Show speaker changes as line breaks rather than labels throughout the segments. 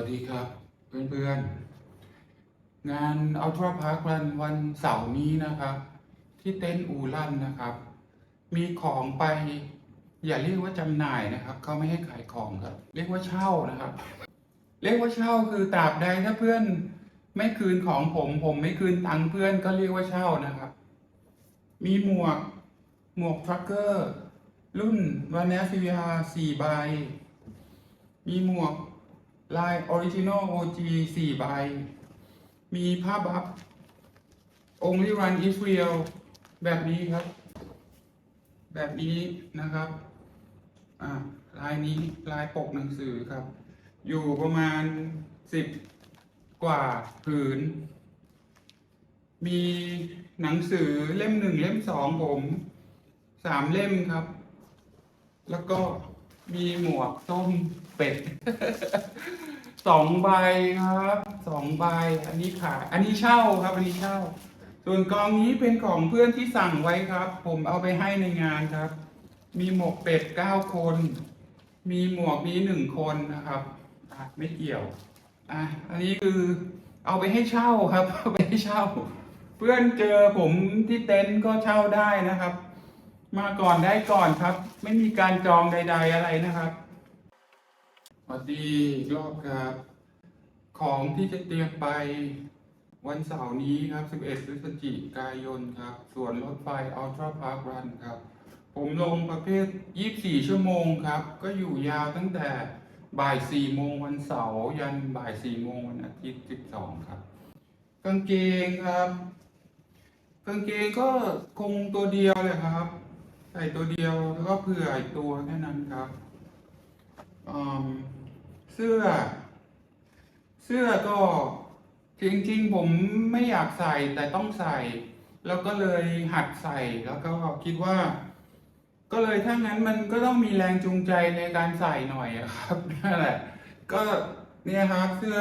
วัสดีครับ เพื่อนๆ งานอัลตร้าพาร์ครันวันเสาร์นี้นะครับ ที่เต็นท์อูรันนะครับ มีของไป อย่าเรียกว่าจำหน่ายนะครับเขาไม่ให้ขายของครับ เรียกว่าเช่านะครับ เรียกว่าเช่าคือตราบใดถ้าเพื่อนไม่คืนของผม ผมไม่คืนตังค์เพื่อนก็เรียกว่าเช่านะครับ มีหมวกหมวกทรัคเกอร์รุ่นวานาซิวิอาสี่ใบมีหมวก ลายออริจินอล OG สี่ใบ มีผ้าบัฟ Only Run Israel แบบนี้ครับ แบบนี้นะครับอ่าลายนี้ลายปกหนังสือครับ อยู่ประมาณสิบกว่าผืน มีหนังสือเล่มหนึ่งเล่มสองผมสามเล่มครับ แล้วก็มีหมวกต้ม เป็ดสองใบครับสองใบ อันนี้ขายอันนี้เช่าครับ อันนี้เช่า ส่วนกองนี้เป็นของเพื่อนที่สั่งไว้ครับ ผมเอาไปให้ในงานครับ มีหมวกเป็ดเก้าคน มีหมวกนี้หนึ่งคนนะครับอะไม่เกี่ยวอะอันนี้คือเอาไปให้เช่าครับเอาไปให้เช่า เพื่อนเจอผมที่เต็นท์ก็เช่าได้นะครับ มาก่อนได้ก่อนครับ ไม่มีการจองใด ๆอะไรนะครับ สวัสดีอีกรอบครับ ของที่จะเตรียมไปวันเสาร์นี้ครับ 11พฤศจิกายนครับ ส่วนรถไฟ Ultra Park Run ครับ ผมลงประเภท 24 ชั่วโมงครับ ก็อยู่ยาวตั้งแต่บ่าย 4 โมงวันเสาร์ยันบ่าย 4 โมงวันอาทิตย์ 12 ครับ กางเกงครับ กางเกงก็คงตัวเดียวเลยครับ ใส่ตัวเดียวแล้วก็เผื่ออีกตัวแค่นั้นครับ เสื้อ เสื้อก็จริงๆ ผมไม่อยากใส่แต่ต้องใส่ แล้วก็เลยหัดใส่แล้วก็คิดว่า ก็เลยถ้างั้นมันก็ต้องมีแรงจูงใจในการใส่หน่อยครับนั่นแหละ ก็เนี่ยครับเสื้อ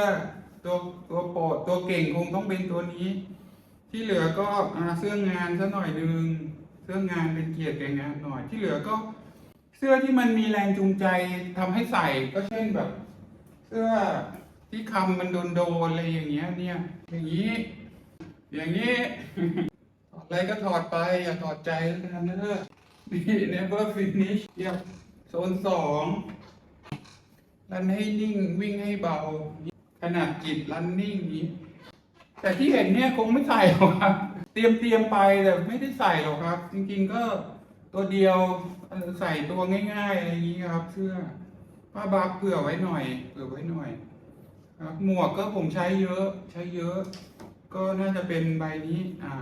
ตัวตัวโปรดตัวเก่งคงต้องเป็นตัวนี้ ที่เหลือก็อเสื้องานซะหน่อยนึงเสื้องานเป็นเกียรติแก่งานหน่อยที่เหลือก็ เสื้อที่มันมีแรงจูงใจทำให้ใส่ก็เช่นแบบ เสื้อที่คำมันโดนโดนอะไรอย่างเงี้ย เนี่ย อย่างนี้ อย่างนี้ถอดอะไรก็ถอดไปอย่าถอดใจแล้วกันเนอะนี่ never finish เดี๋ยวโซนสองรันให้นิ่งวิ่งให้เบา ขนาดจิตรันนิ่งนี้ แต่ที่เห็นเนี่ยคงไม่ใส่หรอกครับ เตรียมเตรียมไปแต่ไม่ได้ใส่หรอกครับ จริงๆก็ ตัวเดียวใส่ตัวง่ายๆอะไรอย่างนี้ครับ เสื้อผ้าบัฟเผื่อไว้หน่อยเผื่อไว้หน่อย ครับ หมวกก็ผมใช้เยอะ ใช้เยอะ ก็น่าจะเป็นใบนี้ อ่า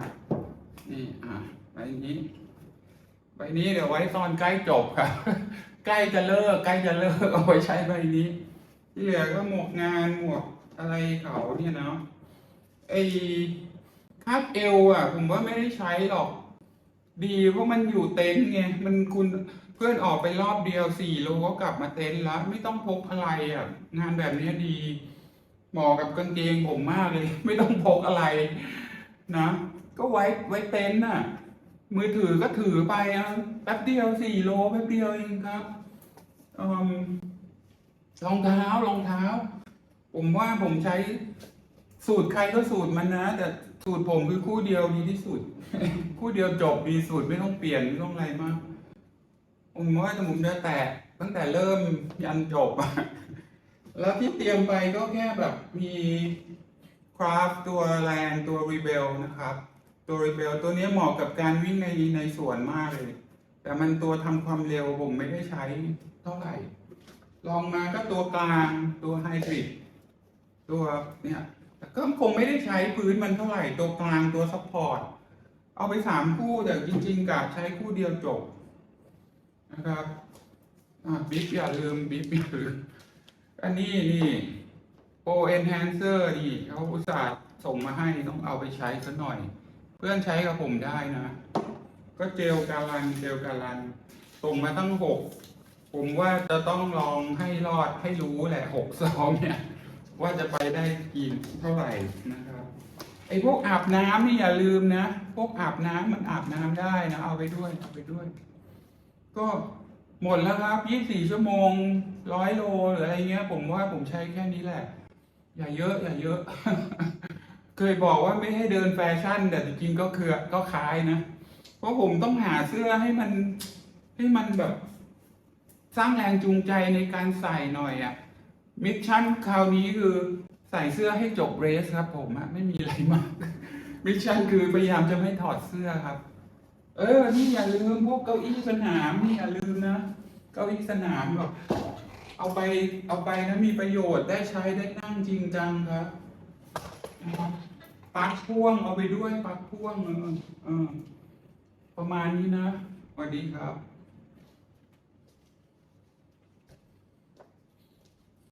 นี่อ่าใบนี้ ใบนี้เดี๋ยวไว้ตอนใกล้จบครับ ใกล้จะเลิก ใกล้จะเลิกเอาไว้ใช้ใบนี้ ที่เหลือก็หมวกงานหมวกอะไรเขาเนี่ยเนาะไอ้คาดเอวอะ ผมว่าไม่ได้ใช้หรอก ดีเพราะมันอยู่เต็นท์ไงมันคุณเพื่อนออกไปรอบเดียวสี่โลก็กลับมาเต็นท์แล้ว ไม่ต้องพกอะไรอะ งานแบบนี้ดีเหมาะกับกางเกงผมมากเลย ไม่ต้องพกอะไร นะ ก็ไว้ไว้เต็นท์น่ะ มือถือก็ถือไปอะแป๊บเดียวสี่โลแป๊บเดียวเองครับอืมรองเท้ารองเท้า ผมว่าผมใช้สูตรใครก็สูตรมันนะ แต่ สูตรผมคือคู่เดียวดีที่สุด คู่เดียวจบดีสูตรไม่ต้องเปลี่ยนไม่ต้องอะไรมากผมว่าแต่ผมจะแตกตั้งแต่เริ่มยันจบ แล้วที่เตรียมไปก็แค่แบบมีคราฟตัวแรงตัวรีเบลนะครับ ตัวรีเบลตัวนี้เหมาะกับการวิ่งในในสวนมากเลย แต่มันตัวทำความเร็วผมไม่ได้ใช้เท่าไหร่ ลองมาก็ตัวกลางตัวไฮบริดตัวเนี่ย ก็คงไม่ได้ใช้พื้นมันเท่าไหร่ตัวกลางตัวซัพพอร์ตเอาไปสามคู่แต่จริง ๆกะใช้คู่เดียวจบนะครับบิ๊กอย่าลืมบิ๊กอย่าลืมอันนี้นี่โปรเอนแฮนเซอร์นี่เขาอุตส่าห์ส่งมาให้ต้องเอาไปใช้สักหน่อย เพื่อนใช้กับผมได้นะ ก็เจลการันเจลการันส่งมาตั้งหกผมว่าจะต้องลองให้รอดให้รู้แหละหกซองเนี่ย ว่าจะไปได้กี่เท่าไหร่นะครับไอ้พวกอาบน้ำนี่อย่าลืมนะ พวกอาบน้ำมันอาบน้ำได้นะ เอาไปด้วยเอาไปด้วย ก็หมดแล้วครับ24ชั่วโมงร้อยโลหรืออะไรเงี้ย ผมว่าผมใช้แค่นี้แหละ อย่าเยอะ อย่าเยอะ เคยบอกว่าไม่ให้เดินแฟชั่น แต่จริงๆก็คือก็คล้ายนะ เพราะผมต้องหาเสื้อให้มันให้มันแบบ สร้างแรงจูงใจในการใส่หน่อยอะ มิชชั่นคราวนี้คือใส่เสื้อให้จบเรสครับ ผมอะไม่มีอะไรมาก มิชชั่นคือพยายามจะไม่ถอดเสื้อครับ เออ นี่อย่าลืมพวกเก้าอี้สนามนี่อย่าลืมนะเก้าอี้สนามแบบเอาไปเอาไปนะมีประโยชน์ได้ใช้ได้นั่งจริงจังครับนะครับปลั๊กพ่วงเอาไปด้วยปลั๊กพ่วงเออเออประมาณนี้นะสวัสดีครับ